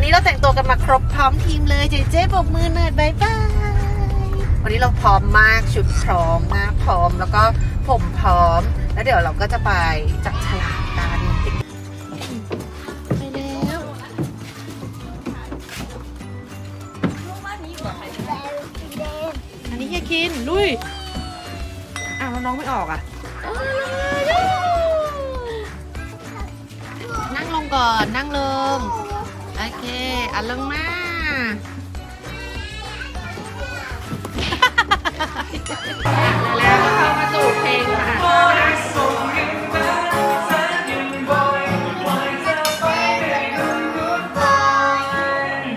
วันนี้เราแต่งตัวกันมาครบพร้อมทีมเลย เจเจ๊บอกมือหน่อยบายบายวันนี้เราพร้อมมากชุดพร้อมหน้าพร้อมแล้วก็ผมพร้อม แล้วเดี๋ยวเราก็จะไปจับฉลากกันไปแล้วอันนี้เฮียคินลุยอ้าวแล้วน้องไม่ออกอะ นั่งลงก่อนนั่งลง เคอะลงมาแล้วก็เข้ามาสู่เพลงค่ะ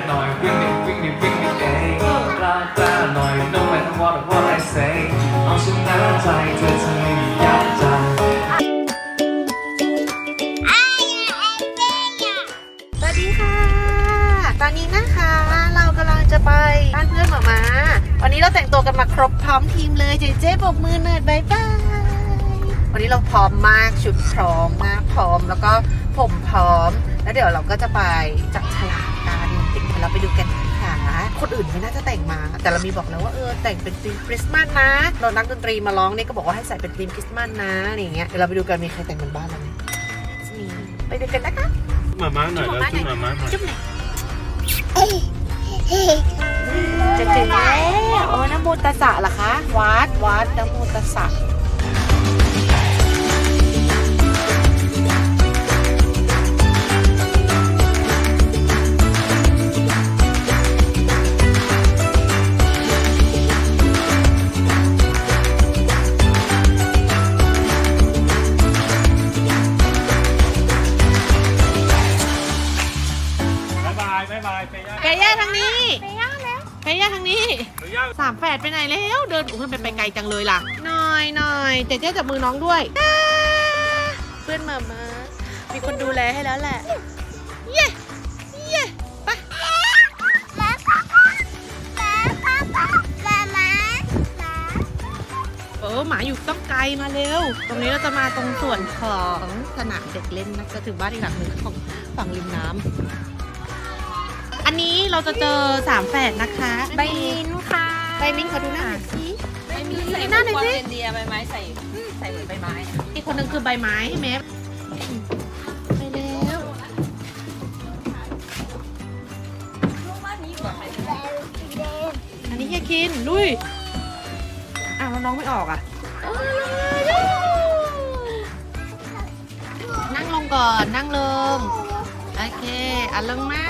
หน่อยวิ่งดิวิ่งดิวิ่งดิเองกล้ากล้าหน่อย no matter what what I say เอาชนะใจเธอทำไม่ยากจสวัสดีค่ะ ตอนนี้นะคะ เรากำลังจะไปบ้านเพื่อนหมามาวันนี้เราแต่งตัวกันมาครบพร้อมทีมเลยเจเจ๊บอกมือหน่อยบายบายวันนี้เราพร้อมมากชุดพร้อมหน้าพร้อม แล้วก็ผมพร้อม แล้วเดี๋ยวเราก็จะไปจับฉลากกันเดี๋ยวเราไปดูกันค่ะคนอื่นไม่น่าจะแต่งมา แต่เรามีบอกแล้วว่าเออแต่งเป็นธีมคริสต์มาสนะเรานักดนตรีมาร้องเนี่ยก็บอกว่าให้ใส่เป็นธีมคริสต์มาสนะอะไรอย่างเงี้ยเดี๋ยวเราไปดูกันมีใครแต่งเป็นบ้านเราไหมมีไปดูกันนะคะมาม่าหน่อยแล้ว จุ๊บมาม่าหน่อยจุ๊บหน่อยจะถึงแล้วโอ้น้ำมูตสสะเหรอคะ วัด วัดน้ำมูตสสะ ไปย่าเปย่าทางนี้เปย่าแล้วเปย่าทางนี้ไปย่าสามแฝดไปไหนแล้วเดินอุ้ยมันไปไกลจังเลยล่ะหน่อยหน่อยเจ๊เจ๊จับมือน้องด้วยอ่าเพื่อนมามามีคนดูแลให้แล้วแหละ เย้เย้ไปเออหมาอยู่ต้องไกลมาเร็ว ตรงนี้เราจะมาตรงส่วนของสนามเด็กเล่นนะจะถึงบ้านอีกหลังหนึ่งของฝั่งริมน้ำ อันนี้เราจะเจอสามแฝดนะคะ ใบมินค่ะ ใบมิ้นขอดูหน้าหน่อยสิใบมินใส่หน้าหน่อยพวงสิเรนเดียร์ใบไม้ใส่ใส่เหมือนใบไม้อะอีกคนหนึ่งคือใบไม้เมฟไปแล้วลูกบ้านนี้อยู่กับใครอันนี้เฮียคิน ลุย อ้าวแล้วน้องไม่ออกอะ นั่งลงก่อน นั่งลง โอเคอะลงมา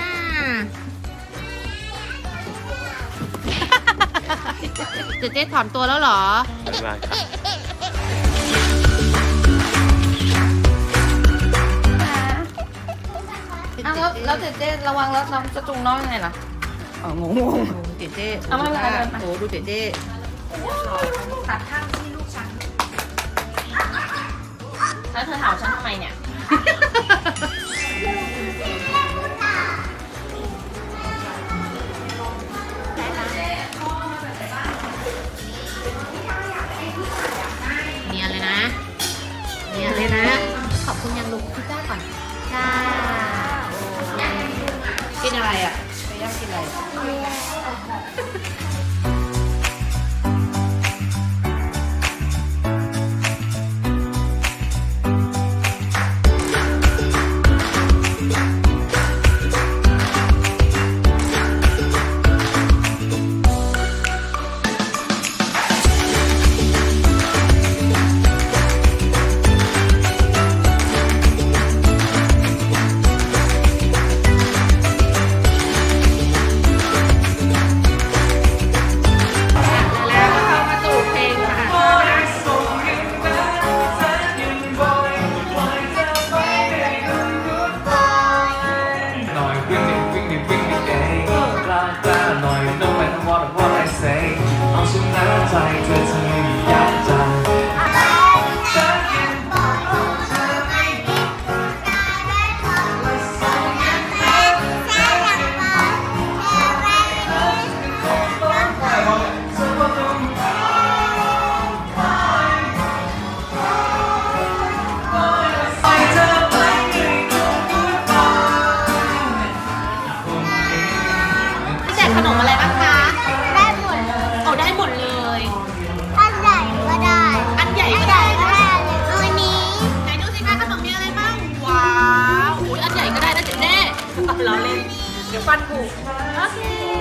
เจเจ๊ถอนตัวแล้วเหรอ บ๊ายบายครับ อ้าวแล้วแล้วเจเจระวังแล้วน้องจะจุงน้องยังไงล่ะ อ๋องงงเจเจ๊เอาไม่เป็นไรไม่เป็นไรโอ้ดูเจเจ๊ตัดข้างที่ลูกฉัน แล้วเธอถามฉันทำไมเนี่ย คุณยังลุกพี่จ้าก่อนจ้ากินอะไรอะไปย่างกินอะไร ฟันผุโอเค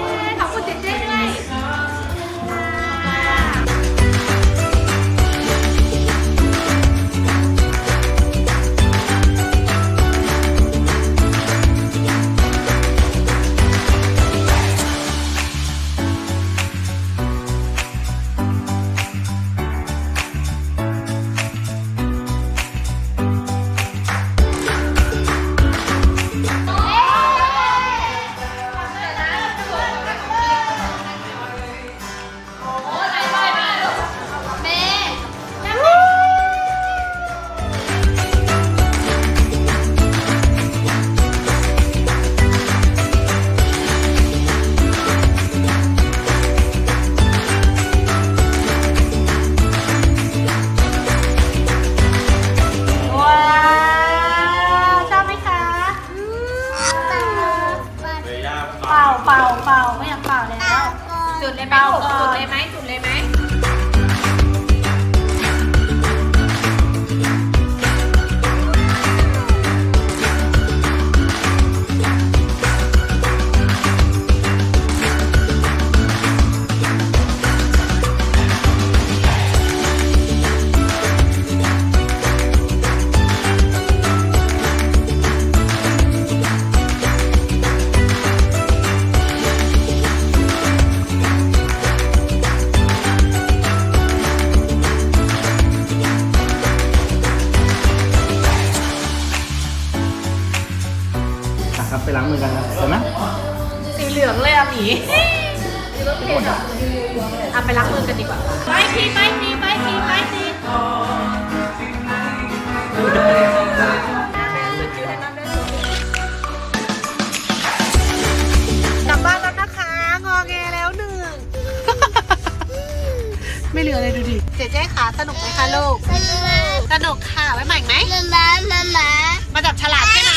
เอาไปล้างมือกันดีกว่าไปทีไปทีไปทีไปทีกลับบ้านแล้วนะคะ งอแงแล้วหนึ่ง ไม่เหลือเลยดูดิ เจ๊เจ๊ขาสนุกไหมคะลูก สนุกค่ะไว้ใหม่ไหม มามามามามาจับฉลากใช่ไหม